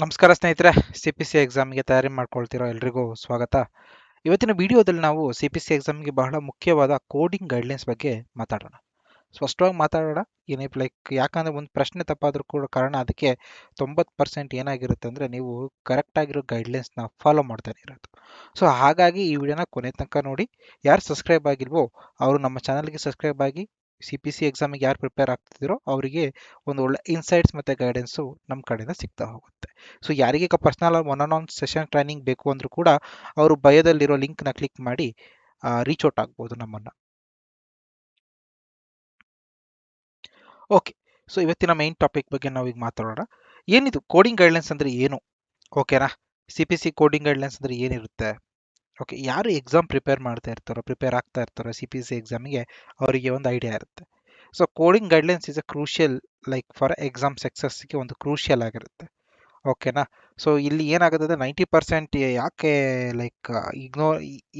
ನಮಸ್ಕಾರ ಸ್ನೇಹಿತರೆ C P C ಎಕ್ಸಾಮ್ಗೆ ತಯಾರಿ ಮಾಡ್ಕೊಳ್ತಿರೋ ಎಲ್ರಿಗೂ ಸ್ವಾಗತ. ಇವತ್ತಿನ ವಿಡಿಯೋದಲ್ಲಿ ನಾವು ಸಿ ಪಿ ಸಿ ಎಕ್ಸಾಮ್ಗೆ ಬಹಳ ಮುಖ್ಯವಾದ ಕೋಡಿಂಗ್ ಗೈಡ್ಲೈನ್ಸ್ ಬಗ್ಗೆ ಮಾತಾಡೋಣ. ಸ್ಪಷ್ಟವಾಗಿ ಮಾತಾಡೋಣ, ಏನೇ ಲೈಕ್ ಯಾಕಂದರೆ ಒಂದು ಪ್ರಶ್ನೆ ತಪ್ಪಾದರೂ ಕೂಡ ಕಾರಣ ಅದಕ್ಕೆ ತೊಂಬತ್ತು ಪರ್ಸೆಂಟ್ ಏನಾಗಿರುತ್ತೆ ಅಂದರೆ ನೀವು ಕರೆಕ್ಟಾಗಿರೋ ಗೈಡ್ಲೈನ್ಸ್ನ ಫಾಲೋ ಮಾಡ್ತಾನೆ ಇರೋದು. ಸೊ ಹಾಗಾಗಿ ಈ ವಿಡಿಯೋನ ಕೊನೆ ತನಕ ನೋಡಿ, ಯಾರು ಸಬ್ಸ್ಕ್ರೈಬ್ ಆಗಿಲ್ವೋ, ಅವರು ನಮ್ಮ ಚಾನಲ್ಗೆ ಸಬ್ಸ್ಕ್ರೈಬ್ ಆಗಿ ಸಿ ಪಿ ಸಿ ಎಕ್ಸಾಮಿಗೆ ಯಾರು ಪ್ರಿಪೇರ್ ಆಗ್ತಿದ್ದೀರೋ ಅವರಿಗೆ ಒಂದು ಒಳ್ಳೆ ಇನ್ಸೈಟ್ಸ್ ಮತ್ತು ಗೈಡೆನ್ಸು ನಮ್ಮ ಕಡೆಯಿಂದ ಸಿಗ್ತಾ ಹೋಗುತ್ತೆ. ಸೊ ಯಾರಿಗೆ personal one on one session training ಬೇಕು ಅಂದರೂ ಕೂಡ ಅವರು ಭಯದಲ್ಲಿರೋ ಲಿಂಕ್ನ ಕ್ಲಿಕ್ ಮಾಡಿ ರೀಚ್ ಔಟ್ ಆಗ್ಬೋದು ನಮ್ಮನ್ನು. ಓಕೆ ಸೊ ಇವತ್ತಿನ ಮೈನ್ ಟಾಪಿಕ್ ಬಗ್ಗೆ ನಾವು ಈಗ ಮಾತಾಡೋಣ. ಏನಿದು ಕೋಡಿಂಗ್ ಗೈಡ್ಲೈನ್ಸ್ ಅಂದರೆ ಏನು? ಓಕೆನಾ C P C coding guidelines ಅಂದರೆ ಏನಿರುತ್ತೆ? ಓಕೆ ಯಾರು ಎಕ್ಸಾಮ್ ಪ್ರಿಪೇರ್ ಮಾಡ್ತಾ ಇರ್ತಾರೋ ಪ್ರಿಪೇರ್ ಆಗ್ತಾ ಇರ್ತಾರೋ ಸಿ ಪಿ ಸಿ ಎಕ್ಸಾಮಿಗೆ ಅವರಿಗೆ ಒಂದು ಐಡಿಯಾ ಇರುತ್ತೆ. So coding guidelines is a crucial like for exam ಸಕ್ಸಸ್ಗೆ ಒಂದು ಕ್ರೂಷಿಯಲ್ ಆಗಿರುತ್ತೆ. ಓಕೆನಾ ಸೊ ಇಲ್ಲಿ ಏನಾಗುತ್ತೆ ಅಂದರೆ ನೈಂಟಿ ಪರ್ಸೆಂಟ್ ಯಾಕೆ ಲೈಕ್ ಇಗ್ನೋರ್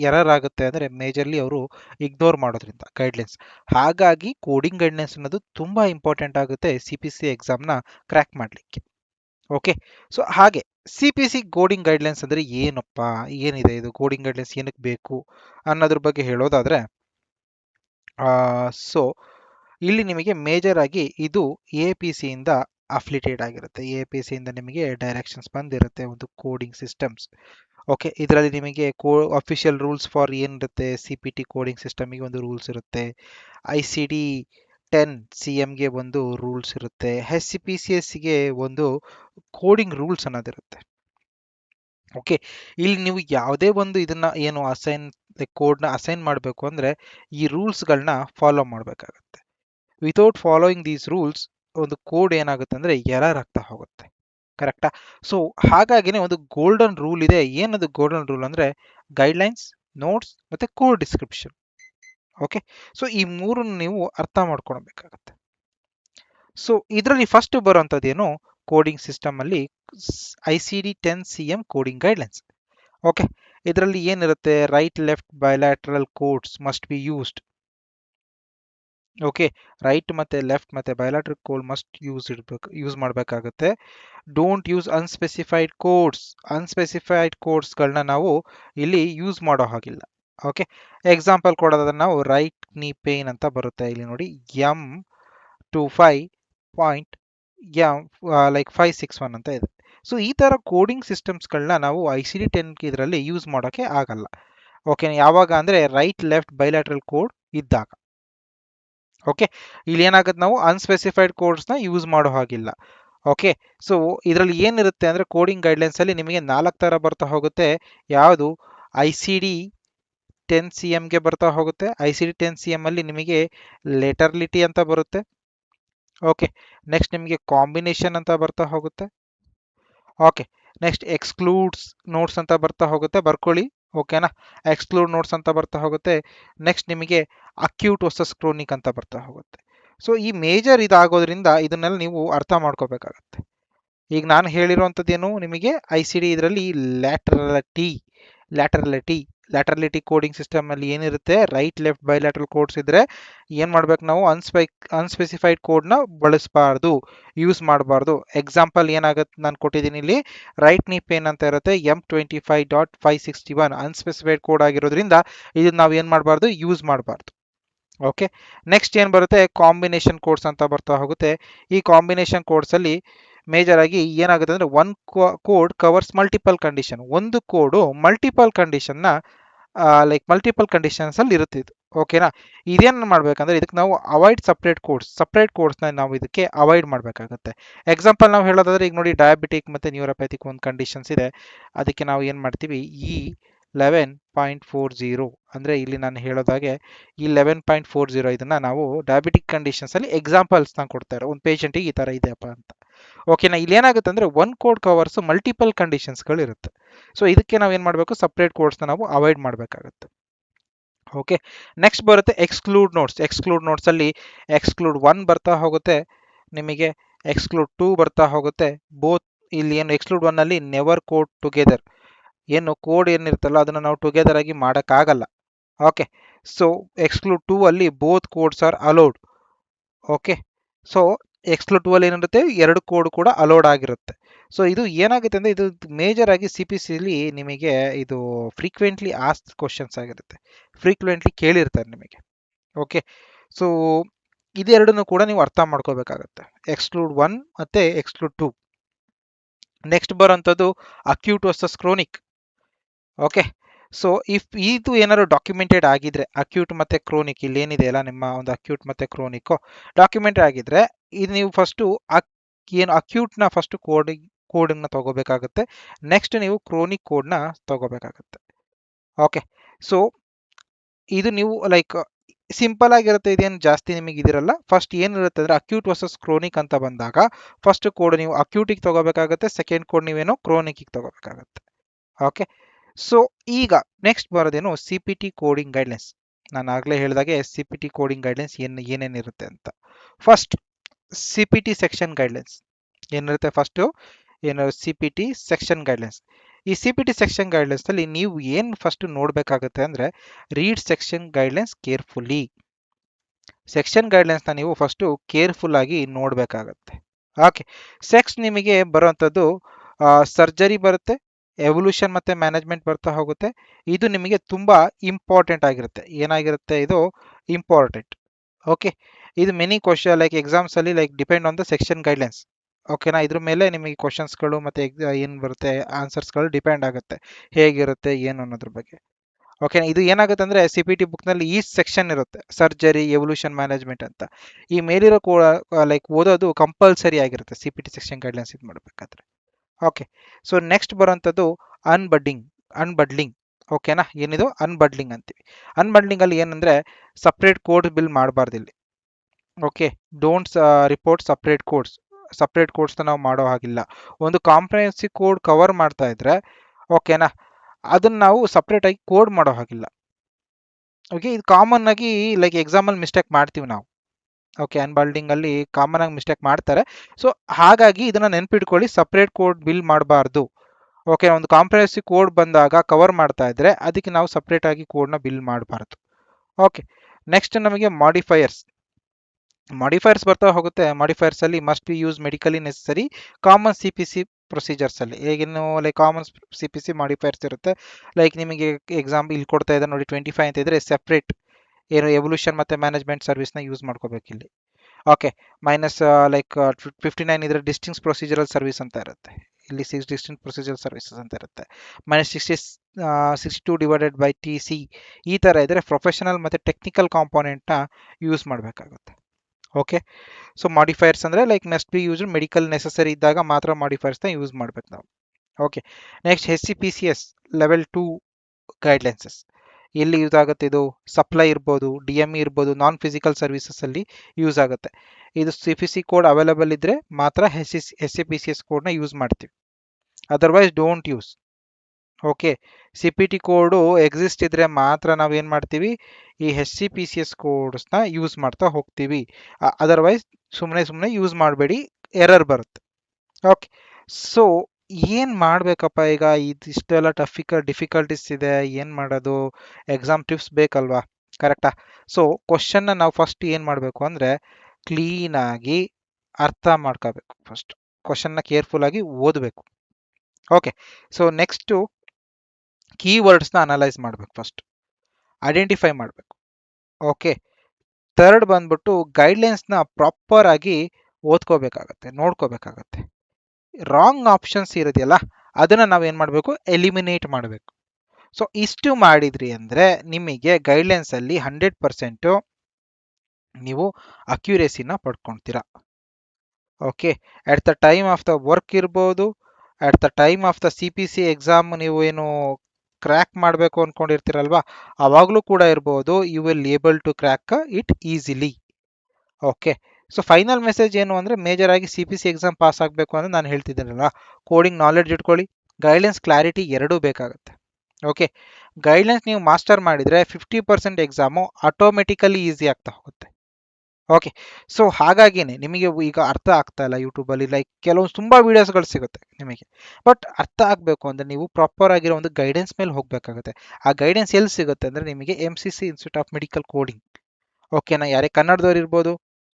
ಎರರ್ ಆಗುತ್ತೆ ಅಂದರೆ ಮೇಜರ್ಲಿ ಅವರು ಇಗ್ನೋರ್ ಮಾಡೋದ್ರಿಂದ ಗೈಡ್ಲೈನ್ಸ್ ಹಾಗಾಗಿ ಕೋಡಿಂಗ್ ಗೈಡ್ಲೈನ್ಸ್ ಅನ್ನೋದು ತುಂಬ ಇಂಪಾರ್ಟೆಂಟ್ ಆಗುತ್ತೆ ಸಿ ಪಿ ಸಿ ಎಕ್ಸಾಮ್ನ ಕ್ರ್ಯಾಕ್ ಮಾಡಲಿಕ್ಕೆ. ಓಕೆ ಸೊ ಹಾಗೆ C P C coding guidelines ಅಂದರೆ ಏನಪ್ಪ? ಏನಿದೆ ಇದು ಗೋಡಿಂಗ್ ಗೈಡ್ಲೈನ್ಸ್ ಏನಕ್ಕೆ ಬೇಕು ಅನ್ನೋದ್ರ ಬಗ್ಗೆ ಹೇಳೋದಾದರೆ ಸೊ ಇಲ್ಲಿ ನಿಮಗೆ ಮೇಜರ್ ಆಗಿ ಇದು ಎ ಪಿ ಸಿಯಿಂದ ಅಫ್ಲಿಟೇಡ್ ಆಗಿರುತ್ತೆ. ಎ ಪಿ ಸಿಯಿಂದ ನಿಮಗೆ ಡೈರೆಕ್ಷನ್ಸ್ ಬಂದಿರುತ್ತೆ ಒಂದು ಕೋಡಿಂಗ್ ಸಿಸ್ಟಮ್ಸ್ ಓಕೆ ಇದರಲ್ಲಿ ನಿಮಗೆ ಕೋ ಅಫಿಷಿಯಲ್ ರೂಲ್ಸ್ ಫಾರ್ ಏನಿರುತ್ತೆ? ಸಿ ಪಿ ಟಿ ಕೋಡಿಂಗ್ ಸಿಸ್ಟಮಿಗೆ ಒಂದು ರೂಲ್ಸ್ ಇರುತ್ತೆ. I C D ten C ಎಮ್ಗೆ ಒಂದು ರೂಲ್ಸ್ ಇರುತ್ತೆ. ಎಸ್ ಸಿ ಪಿ ಸಿ ಎಸ್ಗೆ ಒಂದು ಕೋಡಿಂಗ್ ರೂಲ್ಸ್ ಅನ್ನೋದಿರುತ್ತೆ. ಓಕೆ ಇಲ್ಲಿ ನೀವು ಯಾವುದೇ ಒಂದು ಇದನ್ನ ಏನು ಅಸೈನ್ ಕೋಡ್ನ ಅಸೈನ್ ಮಾಡಬೇಕು ಅಂದರೆ ಈ ರೂಲ್ಸ್ಗಳನ್ನ ಫಾಲೋ ಮಾಡಬೇಕಾಗತ್ತೆ. ವಿತೌಟ್ ಫಾಲೋಯಿಂಗ್ ದೀಸ್ ರೂಲ್ಸ್ ಒಂದು ಕೋಡ್ ಏನಾಗುತ್ತೆ ಅಂದರೆ ಎರರ್ ಆಗ್ತಾ ಹೋಗುತ್ತೆ. ಕರೆಕ್ಟಾ ಸೊ ಹಾಗಾಗಿನೇ ಒಂದು ಗೋಲ್ಡನ್ ರೂಲ್ ಇದೆ. ಏನದು ಗೋಲ್ಡನ್ ರೂಲ್ ಅಂದರೆ ಗೈಡ್ಲೈನ್ಸ್ ನೋಟ್ಸ್ ಮತ್ತು ಕೋಡ್ ಡಿಸ್ಕ್ರಿಪ್ಷನ್ ಓಕೆ ಸೊ ಈ ಮೂರನ್ನು ನೀವು ಅರ್ಥ ಮಾಡ್ಕೊಳ್ಬೇಕಾಗತ್ತೆ. ಸೊ ಇದರಲ್ಲಿ ಫಸ್ಟ್ ಬರುವಂಥದ್ದೇನು? Coding ಸಿಸ್ಟಮಲ್ಲಿ I C D ten C M coding guidelines okay ಇದರಲ್ಲಿ ಏನಿರುತ್ತೆ? Right left bilateral codes must be used okay right ಮತ್ತು ಲೆಫ್ಟ್ ಮತ್ತು ಬಯಲಾಟ್ರಿಕ್ ಕೋಡ್ ಮಸ್ಟ್ ಯೂಸ್ ಇಡಬೇಕು ಯೂಸ್ ಮಾಡಬೇಕಾಗುತ್ತೆ. Don't use unspecified codes unspecified ಕೋಡ್ಸ್ಗಳನ್ನ ನಾವು ಇಲ್ಲಿ use ಮಾಡೋ ಹಾಗಿಲ್ಲ. ಓಕೆ ಎಕ್ಸಾಂಪಲ್ ಕೊಡೋದಾದ್ರೆ ನಾವು ರೈಟ್ ನೀ ಪೇನ್ ಅಂತ ಬರುತ್ತೆ. ಇಲ್ಲಿ ನೋಡಿ M two five point M like five six one ಅಂತ ಇದೆ. ಸೊ ಈ ಥರ ಕೋಡಿಂಗ್ ಸಿಸ್ಟಮ್ಸ್ಗಳನ್ನ ನಾವು ಐ ಸಿ ಡಿ ಟೆನ್ ಇದರಲ್ಲಿ ಯೂಸ್ ಮಾಡೋಕ್ಕೆ ಆಗಲ್ಲ. ಓಕೆ ಯಾವಾಗ ಅಂದರೆ ರೈಟ್ ಲೆಫ್ಟ್ ಬೈಲ್ಯಾಟ್ರಲ್ ಕೋಡ್ ಇದ್ದಾಗ. ಓಕೆ ಇಲ್ಲಿ ಏನಾಗುತ್ತೆ ನಾವು ಅನ್ಸ್ಪೆಸಿಫೈಡ್ ಕೋಡ್ಸ್ನ ಯೂಸ್ ಮಾಡೋ ಹಾಗಿಲ್ಲ. ಓಕೆ ಸೊ ಇದರಲ್ಲಿ ಏನಿರುತ್ತೆ ಅಂದರೆ ಕೋಡಿಂಗ್ ಗೈಡ್ಲೈನ್ಸಲ್ಲಿ ನಿಮಗೆ ನಾಲ್ಕು ಥರ ಬರ್ತಾ ಹೋಗುತ್ತೆ. ಯಾವುದು? I C D ten C ಎಮ್ಗೆ ಬರ್ತಾ ಹೋಗುತ್ತೆ. I C D ten C ಎಮ್ಮಲ್ಲಿ ನಿಮಗೆ ಲೆಟರ್ಲಿಟಿ ಅಂತ ಬರುತ್ತೆ. ಓಕೆ ನೆಕ್ಸ್ಟ್ ನಿಮಗೆ ಕಾಂಬಿನೇಷನ್ ಅಂತ ಬರ್ತಾ ಹೋಗುತ್ತೆ. ಓಕೆ ನೆಕ್ಸ್ಟ್ ಎಕ್ಸ್ಕ್ಲೂಡ್ಸ್ ನೋಟ್ಸ್ ಅಂತ ಬರ್ತಾ ಹೋಗುತ್ತೆ. ಬರ್ಕೊಳ್ಳಿ. ಓಕೆನಾ ಎಕ್ಸ್ಕ್ಲೂಡ್ ನೋಟ್ಸ್ ಅಂತ ಬರ್ತಾ ಹೋಗುತ್ತೆ. ನೆಕ್ಸ್ಟ್ ನಿಮಗೆ ಅಕ್ಯೂಟ್ ವರ್ಸಸ್ ಕ್ರೋನಿಕ್ ಅಂತ ಬರ್ತಾ ಹೋಗುತ್ತೆ. ಸೊ ಈ ಮೇಜರ್ ಇದಾಗೋದ್ರಿಂದ ಇದನ್ನೆಲ್ಲ ನೀವು ಅರ್ಥ ಮಾಡ್ಕೋಬೇಕಾಗತ್ತೆ. ಈಗ ನಾನು ಹೇಳಿರುವಂಥದ್ದೇನು ನಿಮಗೆ ಐ ಸಿ ಡಿ ಇದರಲ್ಲಿ ಲ್ಯಾಟ್ರಲಿಟಿ ಲ್ಯಾಟ್ರಲಿಟಿ ಲ್ಯಾಟ್ರಲಿಟಿ ಕೋಡಿಂಗ್ ಸಿಸ್ಟಮಲ್ಲಿ ಏನಿರುತ್ತೆ ರೈಟ್ ಲೆಫ್ಟ್ ಬೈಲ್ಯಾಟ್ರಲ್ ಕೋಡ್ಸ್ ಇದ್ದರೆ ಏನು ಮಾಡ್ಬೇಕು ನಾವು? ಅನ್ಸ್ಪೈ ಅನ್ಸ್ಪೆಸಿಫೈಡ್ ಕೋಡ್ನ ಬಳಸಬಾರ್ದು ಯೂಸ್ ಮಾಡಬಾರ್ದು. ಎಕ್ಸಾಂಪಲ್ ಏನಾಗುತ್ತೆ ನಾನು ಕೊಟ್ಟಿದ್ದೀನಿ ಇಲ್ಲಿ. ರೈಟ್ ನೀ ಪೇನ್ ಅಂತ ಇರುತ್ತೆ M twenty five dot five sixty one unspecified code ಆಗಿರೋದ್ರಿಂದ ಇದನ್ನ ನಾವು ಏನು ಮಾಡಬಾರ್ದು? ಯೂಸ್ ಮಾಡಬಾರ್ದು. ಓಕೆ ನೆಕ್ಸ್ಟ್ ಏನು ಬರುತ್ತೆ? ಕಾಂಬಿನೇಷನ್ ಕೋಡ್ಸ್ ಅಂತ ಬರ್ತಾ ಹೋಗುತ್ತೆ. ಈ ಕಾಂಬಿನೇಷನ್ ಕೋಡ್ಸಲ್ಲಿ ಮೇಜರ್ ಆಗಿ ಏನಾಗುತ್ತೆ ಅಂದರೆ one code covers multiple condition ಒಂದು ಕೋಡು ಮಲ್ಟಿಪಲ್ ಕಂಡೀಷನ್ನ ಲೈಕ್ ಮಲ್ಟಿಪಲ್ ಕಂಡೀಷನ್ಸಲ್ಲಿ ಇರುತ್ತೆ ಇದು ಓಕೆನಾ ಇದೇನು ಮಾಡಬೇಕಂದ್ರೆ ಇದಕ್ಕೆ ನಾವು ಅವಾಯ್ಡ್ ಸಪ್ರೇಟ್ ಕೋಡ್ಸ್ ಸಪ್ರೇಟ್ ಕೋಡ್ಸ್ನ ನಾವು ಇದಕ್ಕೆ ಅವಾಯ್ಡ್ ಮಾಡಬೇಕಾಗುತ್ತೆ. ಎಕ್ಸಾಂಪಲ್ ನಾವು ಹೇಳೋದಾದ್ರೆ ಈಗ ನೋಡಿ ಡಯಾಬಿಟಿಕ್ ಮತ್ತು ನ್ಯೂರೋಪ್ಯಾಥಿಕ್ ಒಂದು ಕಂಡೀಷನ್ಸ್ ಇದೆ, ಅದಕ್ಕೆ ನಾವು ಏನು ಮಾಡ್ತೀವಿ? ಈ ಲೆವೆನ್ ಪಾಯಿಂಟ್ ಫೋರ್ ಜೀರೋ ಅಂದರೆ ಇಲ್ಲಿ ನಾನು ಹೇಳೋದಾಗೆ ಈ ಲೆವೆನ್ ಪಾಯಿಂಟ್ ಫೋರ್ ಜೀರೋ ಇದನ್ನು ನಾವು ಡಯಾಬಿಟಿಕ್ ಕಂಡೀಷನ್ಸಲ್ಲಿ ಎಕ್ಸಾಂಪಲ್ಸ್ನ ಕೊಡ್ತಾರೆ ಒಂದು ಪೇಷಂಟಿಗೆ ಈ ಥರ ಇದೆಯಪ್ಪ ಅಂತ. ಓಕೆನಾ ಇಲ್ಲಿ ಏನಾಗುತ್ತೆ ಅಂದರೆ ಒನ್ ಕೋಡ್ ಕವರ್ಸ್ ಮಲ್ಟಿಪಲ್ ಕಂಡೀಷನ್ಸ್ಗಳು ಇರುತ್ತೆ ಸೊ ಇದಕ್ಕೆ ನಾವು ಏನು ಮಾಡಬೇಕು? ಸಪ್ರೇಟ್ ಕೋಡ್ಸ್ನ ನಾವು ಅವಾಯ್ಡ್ ಮಾಡಬೇಕಾಗುತ್ತೆ. ಓಕೆ ನೆಕ್ಸ್ಟ್ ಬರುತ್ತೆ ಎಕ್ಸ್ಕ್ಲೂಡ್ ನೋಟ್ಸ್ ಎಕ್ಸ್ಕ್ಲೂಡ್ ನೋಟ್ಸಲ್ಲಿ ಎಕ್ಸ್ಕ್ಲೂಡ್ ಒನ್ ಬರ್ತಾ ಹೋಗುತ್ತೆ, ನಿಮಗೆ ಎಕ್ಸ್ಕ್ಲೂಡ್ ಟೂ ಬರ್ತಾ ಹೋಗುತ್ತೆ. ಬೋತ್ ಇಲ್ಲಿ ಏನು ಎಕ್ಸ್ಕ್ಲೂಡ್ ಒನ್ನಲ್ಲಿ ನೆವರ್ ಕೋಡ್ ಟುಗೆದರ್ ಏನು ಕೋಡ್ ಏನಿರುತ್ತಲ್ಲ, ಅದನ್ನು ನಾವು ಟುಗೆದರ್ ಆಗಿ ಮಾಡೋಕ್ಕಾಗಲ್ಲ. ಓಕೆ ಸೊ ಎಕ್ಸ್ಕ್ಲೂಡ್ ಟೂ ಅಲ್ಲಿ both codes are allowed okay so exclude two ಏನಿರುತ್ತೆ? ಎರಡು ಕೋಡ್ ಕೂಡ ಅಲೋಡ್ ಆಗಿರುತ್ತೆ. ಸೊ, ಇದು ಏನಾಗುತ್ತೆ ಅಂದರೆ, ಇದು ಮೇಜರ್ ಆಗಿ ಸಿ ಪಿ ಸಿಲಿ ನಿಮಗೆ ಇದು ಫ್ರೀಕ್ವೆಂಟ್ಲಿ ಆಸ್ಟ್ ಕ್ವಶನ್ಸ್ ಆಗಿರುತ್ತೆ. ಫ್ರೀಕ್ವೆಂಟ್ಲಿ ಕೇಳಿರ್ತಾರೆ ನಿಮಗೆ. ಓಕೆ? ಸೊ, ಇದೆರಡನ್ನು ಕೂಡ ನೀವು ಅರ್ಥ ಮಾಡ್ಕೋಬೇಕಾಗತ್ತೆ. ಎಕ್ಸ್ಕ್ಲೂಡ್ ಒನ್ ಮತ್ತು exclude two. Next ಬರೋಂಥದ್ದು acute versus chronic. Okay? So, if ಇದು ಏನಾದ್ರು ಡಾಕ್ಯುಮೆಂಟೆಡ್ ಆಗಿದ್ರೆ, ಅಕ್ಯೂಟ್ ಮತ್ತು ಕ್ರೋನಿಕ್ ಇಲ್ಲಿ ಏನಿದೆ ಅಲ್ಲ ನಿಮ್ಮ ಒಂದು ಅಕ್ಯೂಟ್ ಮತ್ತು ಕ್ರೋನಿಕ್ಕು ಡಾಕ್ಯುಮೆಂಟ್ ಆಗಿದ್ರೆ ಇದು ನೀವು ಫಸ್ಟು ಅಕ್, ಏನು ಅಕ್ಯೂಟ್ನ ಫಸ್ಟು ಕೋಡಿಂಗ್ ಕೋಡನ್ನು ತಗೋಬೇಕಾಗುತ್ತೆ. ನೆಕ್ಸ್ಟ್ ನೀವು ಕ್ರೋನಿಕ್ ಕೋಡ್ನ ತಗೋಬೇಕಾಗತ್ತೆ. ಓಕೆ ಸೊ ಇದು ನೀವು ಲೈಕ್ ಸಿಂಪಲ್ ಆಗಿರುತ್ತೆ, ಇದೇನು ಜಾಸ್ತಿ ನಿಮಗೆ ಇದಿರಲ್ಲ. ಫಸ್ಟ್ ಏನಿರುತ್ತೆ ಅಂದರೆ ಅಕ್ಯೂಟ್ ವರ್ಸಸ್ ಕ್ರೋನಿಕ್ ಅಂತ ಬಂದಾಗ ಫಸ್ಟ್ ಕೋಡ್ ನೀವು ಅಕ್ಯೂಟಿಗೆ ತಗೋಬೇಕಾಗುತ್ತೆ ಸೆಕೆಂಡ್ ಕೋಡ್ ನೀವೇನೋ ಕ್ರೋನಿಕಿಗೆ ತಗೋಬೇಕಾಗುತ್ತೆ. ಓಕೆ ಸೊ ಈಗ next ಬರೋದೇನು C P T coding guidelines ನಾನು ಆಗಲೇ ಹೇಳಿದಾಗೆ C P T coding guidelines ಏನು, ಏನೇನಿರುತ್ತೆ ಅಂತ. First C P T section guidelines ಏನಿರುತ್ತೆ ಫಸ್ಟು ಏನು C P T section guidelines ಈ ಸಿ ಪಿ ಟಿ ಸೆಕ್ಷನ್ ಗೈಡ್ಲೈನ್ಸಲ್ಲಿ ನೀವು ಏನು ಫಸ್ಟ್ ನೋಡಬೇಕಾಗುತ್ತೆ ಅಂದರೆ read section guidelines carefully section ಗೈಡ್ಲೈನ್ಸ್ನ ನೀವು ಫಸ್ಟು ಕೇರ್ಫುಲ್ಲಾಗಿ ನೋಡಬೇಕಾಗತ್ತೆ. ಓಕೆ ಸೆಕ್ಸ್ ನಿಮಗೆ ಬರುವಂಥದ್ದು ಸರ್ಜರಿ ಬರುತ್ತೆ ಎವಲ್ಯೂಷನ್ ಮತ್ತು ಮ್ಯಾನೇಜ್ಮೆಂಟ್ ಬರ್ತಾ ಹೋಗುತ್ತೆ. ಇದು ನಿಮಗೆ ತುಂಬ ಇಂಪಾರ್ಟೆಂಟ್ ಆಗಿರುತ್ತೆ. ಏನಾಗಿರುತ್ತೆ? ಇದು ಇಂಪಾರ್ಟೆಂಟ್ ಓಕೆ ಇದು many question like ಎಕ್ಸಾಮ್ಸಲ್ಲಿ like depend on the section guidelines ಓಕೆನಾ ಇದ್ರ ಮೇಲೆ ನಿಮಗೆ ಕ್ವಶನ್ಸ್ಗಳು ಮತ್ತು ಏನು ಬರುತ್ತೆ ಆನ್ಸರ್ಸ್ಗಳು ಡಿಪೆಂಡ್ ಆಗುತ್ತೆ. ಹೇಗಿರುತ್ತೆ, ಏನು ಅನ್ನೋದ್ರ ಬಗ್ಗೆ. ಓಕೆನಾ ಇದು ಏನಾಗುತ್ತೆ ಅಂದರೆ ಸಿ ಪಿ ಟಿ ಬುಕ್ನಲ್ಲಿ ಈ ಸೆಕ್ಷನ್ ಇರುತ್ತೆ. ಸರ್ಜರಿ ಎವಲ್ಯೂಷನ್ ಮ್ಯಾನೇಜ್ಮೆಂಟ್ ಅಂತ. ಈ ಮೇಲಿರೋ ಕೂಡ ಲೈಕ್ ಓದೋದು ಕಂಪಲ್ಸರಿ ಆಗಿರುತ್ತೆ C P T section guidelines ಇದು ಮಾಡಬೇಕಾದ್ರೆ. ಓಕೆ ಸೊ ನೆಕ್ಸ್ಟ್ ಬರೋಂಥದ್ದು ಅನ್ಬಡ್ಡಿಂಗ್ ಅನ್ಬಡ್ಲಿಂಗ್ ಓಕೆನಾ ಏನಿದು? ಅನ್ಬಡ್ಲಿಂಗ್ ಅಂತೀವಿ. ಅನ್ಬಡ್ಲಿಂಗಲ್ಲಿ ಏನಂದರೆ ಸಪ್ರೇಟ್ ಕೋಡ್ ಬಿಲ್ ಮಾಡಬಾರ್ದು ಇಲ್ಲಿ okay don't report separate codes separate ಕೋಡ್ಸ್ನ ನಾವು ಮಾಡೋ ಹಾಗಿಲ್ಲ. ಒಂದು ಕಾಂಪ್ರಹೆನ್ಸಿವ್ ಕೋಡ್ ಕವರ್ ಮಾಡ್ತಾ ಇದ್ರೆ ಓಕೆನಾ ಅದನ್ನು ನಾವು ಸಪ್ರೇಟಾಗಿ ಕೋಡ್ ಮಾಡೋ ಹಾಗಿಲ್ಲ. ಓಕೆ ಇದು ಕಾಮನ್ ಆಗಿ ಲೈಕ್ ಎಕ್ಸಾಮಲ್ಲಿ ಮಿಸ್ಟೇಕ್ ಮಾಡ್ತೀವಿ ನಾವು. ಓಕೆ ಅನ್ಬಲ್ಡಿಂಗಲ್ಲಿ ಕಾಮನ್ ಆಗಿ ಮಿಸ್ಟೇಕ್ ಮಾಡ್ತಾರೆ. ಸೊ ಹಾಗಾಗಿ ಇದನ್ನು ನೆನ್ಪಿಟ್ಕೊಳ್ಳಿ ಸಪ್ರೇಟ್ ಕೋಡ್ ಬಿಲ್ ಮಾಡಬಾರ್ದು. ಓಕೆ ಒಂದು ಕಾಂಪ್ರಹೆನ್ಸಿವ್ ಕೋಡ್ ಬಂದಾಗ ಕವರ್ ಮಾಡ್ತಾ ಇದ್ರೆ, ಅದಕ್ಕೆ ನಾವು ಸಪ್ರೇಟಾಗಿ ಕೋಡ್ನ ಬಿಲ್ ಮಾಡಬಾರ್ದು. ಓಕೆ ನೆಕ್ಸ್ಟ್ ನಮಗೆ ಮಾಡಿಫೈಯರ್ಸ್ ಮಾಡಿಫೈರ್ಸ್ ಬರ್ತಾ ಹೋಗುತ್ತೆ. ಮಾಡಿಫೈರ್ಸ್ ಅಲ್ಲಿ must be use medically necessary common C P C procedures ಅಲ್ಲಿ. ಈಗಿನ್ನು like common C P C modifiers ಇರುತ್ತೆ. ಲೈಕ್ ನಿಮಗೆ ಎಕ್ಸಾಮ್ ಇಲ್ಲಿ ಕೊಡ್ತಾ ಇದೆ ನೋಡಿ ಟ್ವೆಂಟಿ ಫೈವ್ ಅಂತ ಇದ್ರೆ ಸೆಪ್ರೇಟ್ ಏನು ಎವಲ್ಯೂಷನ್ ಮತ್ತು ಮ್ಯಾನೇಜ್ಮೆಂಟ್ ಸರ್ವಿಸ್ನ ಯೂಸ್ ಮಾಡ್ಕೋಬೇಕು ಇಲ್ಲಿ. Okay minus like fifty nine ಇದ್ರೆ ಡಿಸ್ಟಿಂಗ್ಸ್ ಪ್ರೊಸೀಜರಲ್ ಸರ್ವಿಸ್ ಅಂತ ಇರುತ್ತೆ. ಇಲ್ಲಿ ಸಿಕ್ಸ್ ಡಿಸ್ಟಿಂಗ್ ಪ್ರೊಸೀಜರ್ ಸರ್ವಿಸಸ್ ಅಂತ ಇರುತ್ತೆ. Minus sixty sixty two divided by T C ಈ ಥರ ಇದ್ದರೆ ಪ್ರೊಫೆಷನಲ್ ಮತ್ತು ಟೆಕ್ನಿಕಲ್ ಕಾಂಪೋನೆಂಟ್ನ ಯೂಸ್ ಮಾಡಬೇಕಾಗುತ್ತೆ. ಓಕೆ ಸೊ ಮಾಡಿಫೈಯರ್ಸ್ ಅಂದರೆ like must be use medical necessary ಇದ್ದಾಗ ಮಾತ್ರ ಮಾಡಿಫೈರ್ಸ್ನ ಯೂಸ್ ಮಾಡಬೇಕು ನಾವು. Okay next S C P C S level two guidelines ಎಲ್ಲಿ ಯೂಸ್ ಆಗುತ್ತೆ ಇದು? ಸಪ್ಲೈ ಇರ್ಬೋದು ಡಿ ಎಂ ಇ ಇರ್ಬೋದು ನಾನ್ ಫಿಸಿಕಲ್ ಸರ್ವಿಸಸಲ್ಲಿ ಯೂಸ್ ಆಗುತ್ತೆ. ಇದು C P C code available ಇದ್ದರೆ ಮಾತ್ರ S C S C P C S ಕೋಡ್ನ ಯೂಸ್ ಮಾಡ್ತೀವಿ. Otherwise don't use okay. C P T code exist ಇದ್ದರೆ ಮಾತ್ರ ನಾವು ಏನು ಮಾಡ್ತೀವಿ? ಈ S C P C S ಕೋಡ್ಸ್ನ use ಮಾಡ್ತಾ ಹೋಗ್ತೀವಿ. ಅದರ್ವೈಸ್ ಸುಮ್ಮನೆ ಸುಮ್ಮನೆ ಯೂಸ್ ಮಾಡಬೇಡಿ. ಎರರ್ ಬರುತ್ತೆ. ಓಕೆ. ಸೊ ಏನು ಮಾಡಬೇಕಪ್ಪ ಈಗ? ಇದಿಷ್ಟೆಲ್ಲ ಟಫಿಕ ಡಿಫಿಕಲ್ಟೀಸ್ ಇದೆ. ಏನು ಮಾಡೋದು? ಎಕ್ಸಾಮ್ ಟಿಪ್ಸ್ ಬೇಕಲ್ವಾ? ಕರೆಕ್ಟಾ ಸೊ ಕ್ವಶನ್ನ ನಾವು ಫಸ್ಟ್ ಏನು ಮಾಡಬೇಕು ಅಂದರೆ ಕ್ಲೀನಾಗಿ ಅರ್ಥ ಮಾಡ್ಕೋಬೇಕು ಫಸ್ಟ್ ಕ್ವಶನ್ನ ಕೇರ್ಫುಲ್ಲಾಗಿ ಓದಬೇಕು. ಓಕೆ. ಸೊ ನೆಕ್ಸ್ಟು ಕೀವರ್ಡ್ಸ್ನ ಅನಲೈಸ್ ಮಾಡಬೇಕು ಫಸ್ಟ್ ಐಡೆಂಟಿಫೈ ಮಾಡಬೇಕು. ಓಕೆ ಥರ್ಡ್ ಬಂದ್ಬಿಟ್ಟು ಗೈಡ್ಲೈನ್ಸ್ನ ಪ್ರಾಪರ್ ಆಗಿ ಓದ್ಕೋಬೇಕಾಗತ್ತೆ, ನೋಡ್ಕೋಬೇಕಾಗತ್ತೆ. ರಾಂಗ್ ಆಪ್ಷನ್ಸ್ ಇರೋದಿಲ್ಲ, ಅದನ್ನು ನಾವು ಏನು ಮಾಡಬೇಕು? ಎಲಿಮಿನೇಟ್ ಮಾಡಬೇಕು. ಸೊ ಇಷ್ಟು ಮಾಡಿದ್ರಿ ಅಂದರೆ ನಿಮಗೆ ಗೈಡ್ಲೈನ್ಸಲ್ಲಿ ಹಂಡ್ರೆಡ್ ಪರ್ಸೆಂಟು ನೀವು ಅಕ್ಯುರೇಸಿನ ಪಡ್ಕೊಳ್ತೀರಾ okay at the time of the work ಇರ್ಬೋದು at the time of the C P C exam ನೀವು ಏನು ಕ್ರ್ಯಾಕ್ ಮಾಡಬೇಕು ಅಂದ್ಕೊಂಡಿರ್ತೀರಲ್ವಾ ಆವಾಗಲೂ ಕೂಡ ಇರ್ಬೋದು. You will able to crack it easily okay so final message ಏನು ಅಂದರೆ ಮೇಜರ್ ಆಗಿ C P C exam pass ಆಗಬೇಕು ಅಂದರೆ ನಾನು ಹೇಳ್ತಿದ್ದೀನಲ್ಲ ಕೋಡಿಂಗ್ ನಾಲೆಡ್ಜ್ ಇಟ್ಕೊಳ್ಳಿ. ಗೈಡ್ಲೈನ್ಸ್ ಕ್ಲಾರಿಟಿ ಎರಡೂ ಬೇಕಾಗುತ್ತೆ. ಓಕೆ ಗೈಡ್ಲೈನ್ಸ್ ನೀವು ಮಾಸ್ಟರ್ ಮಾಡಿದರೆ fifty percent exam automatically easy ಆಗ್ತಾ ಹೋಗುತ್ತೆ. ಓಕೆ ಸೊ ಹಾಗಾಗಿನೇ ನಿಮಗೆ ಈಗ ಅರ್ಥ ಆಗ್ತಾ ಇಲ್ಲ ಯೂಟ್ಯೂಬಲ್ಲಿ ಲೈಕ್ ಕೆಲವೊಂದು ತುಂಬ ವೀಡಿಯೋಸ್ಗಳು ಸಿಗುತ್ತೆ ನಿಮಗೆ. ಬಟ್ ಅರ್ಥ ಆಗಬೇಕು ಅಂದರೆ ನೀವು ಪ್ರಾಪರ್ ಆಗಿರೋ ಒಂದು ಗೈಡೆನ್ಸ್ ಮೇಲೆ ಹೋಗಬೇಕಾಗುತ್ತೆ. ಆ ಗೈಡೆನ್ಸ್ ಎಲ್ಲಿ ಸಿಗುತ್ತೆ ಅಂದರೆ ನಿಮಗೆ M C C institute of medical coding ಓಕೆನಾ ಯಾರೇ ಕನ್ನಡದವ್ರು ಇರ್ಬೋದು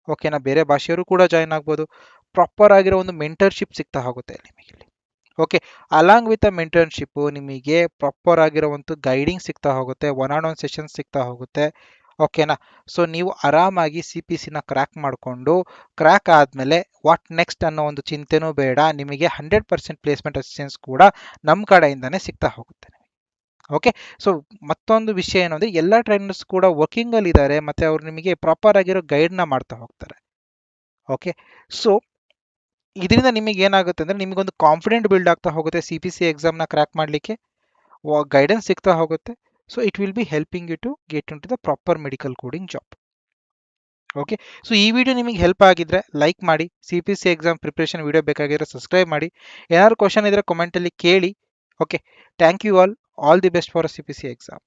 ಓಕೆನಾ ಬೇರೆ ಭಾಷೆಯವರು ಕೂಡ ಜಾಯ್ನ್ ಆಗ್ಬೋದು. ಪ್ರಾಪರ್ ಆಗಿರೋ ಒಂದು ಮೆಂಟರ್ಶಿಪ್ ಸಿಗ್ತಾ ಹೋಗುತ್ತೆ ನಿಮಗೆ ಇಲ್ಲಿ. Okay along with a mentorship ನಿಮಗೆ ಪ್ರಾಪರ್ ಆಗಿರೋ ಒಂದು ಗೈಡಿಂಗ್ ಸಿಗ್ತಾ ಹೋಗುತ್ತೆ ಒನ್ ಆನ್ ಒನ್ ಸೆಷನ್ಸ್ ಸಿಗ್ತಾ ಹೋಗುತ್ತೆ. ಓಕೆನಾ ಸೊ ನೀವು ಆರಾಮಾಗಿ ಸಿ ಪಿ ಸಿನ ಕ್ರ್ಯಾಕ್ ಮಾಡಿಕೊಂಡು ಕ್ರ್ಯಾಕ್ ಆದಮೇಲೆ ವಾಟ್ ನೆಕ್ಸ್ಟ್ ಅನ್ನೋ ಒಂದು ಚಿಂತೆನೂ ಬೇಡ. ನಿಮಗೆ ಹಂಡ್ರೆಡ್ ಪರ್ಸೆಂಟ್ ಪ್ಲೇಸ್ಮೆಂಟ್ ಅಸಿಸ್ಟೆನ್ಸ್ ಕೂಡ ನಮ್ಮ ಕಡೆಯಿಂದನೇ ಸಿಗ್ತಾ ಹೋಗುತ್ತೆ ಓಕೆ ಸೊ ಮತ್ತೊಂದು ವಿಷಯ ಏನು ಅಂದರೆ, ಎಲ್ಲ ಟ್ರೈನರ್ಸ್ ಕೂಡ ವರ್ಕಿಂಗಲ್ಲಿ ಇದ್ದಾರೆ ಮತ್ತು ಅವ್ರು ನಿಮಗೆ ಪ್ರಾಪರ್ ಆಗಿರೋ ಗೈಡ್ನ ಮಾಡ್ತಾ ಹೋಗ್ತಾರೆ. ಓಕೆ ಸೊ ಇದರಿಂದ ನಿಮಗೆ ಏನಾಗುತ್ತೆ ಅಂದರೆ, ನಿಮಗೊಂದು ಕಾನ್ಫಿಡೆಂಟ್ ಬಿಲ್ಡ್ ಆಗ್ತಾ ಹೋಗುತ್ತೆ ಸಿ ಪಿ ಸಿ ಎಕ್ಸಾಮ್ನ ಕ್ರ್ಯಾಕ್ ಮಾಡಲಿಕ್ಕೆ. ಗೈಡೆನ್ಸ್ ಸಿಗ್ತಾ ಹೋಗುತ್ತೆ. So it will be helping you to get into the proper medical coding job okay so ಈ ವಿಡಿಯೋ ನಿಮಗೆ ಹೆಲ್ಪ್ ಆಗಿದ್ರೆ ಲೈಕ್ ಮಾಡಿ C P C exam preparation video ಬೇಕಾಗಿದ್ರೆ subscribe ಮಾಡಿ. ಏನಾದ್ರು ಕ್ವಶನ್ ಇದ್ದರೆ ಕಮೆಂಟಲ್ಲಿ ಕೇಳಿ. Okay thank you all all the best for C P C exam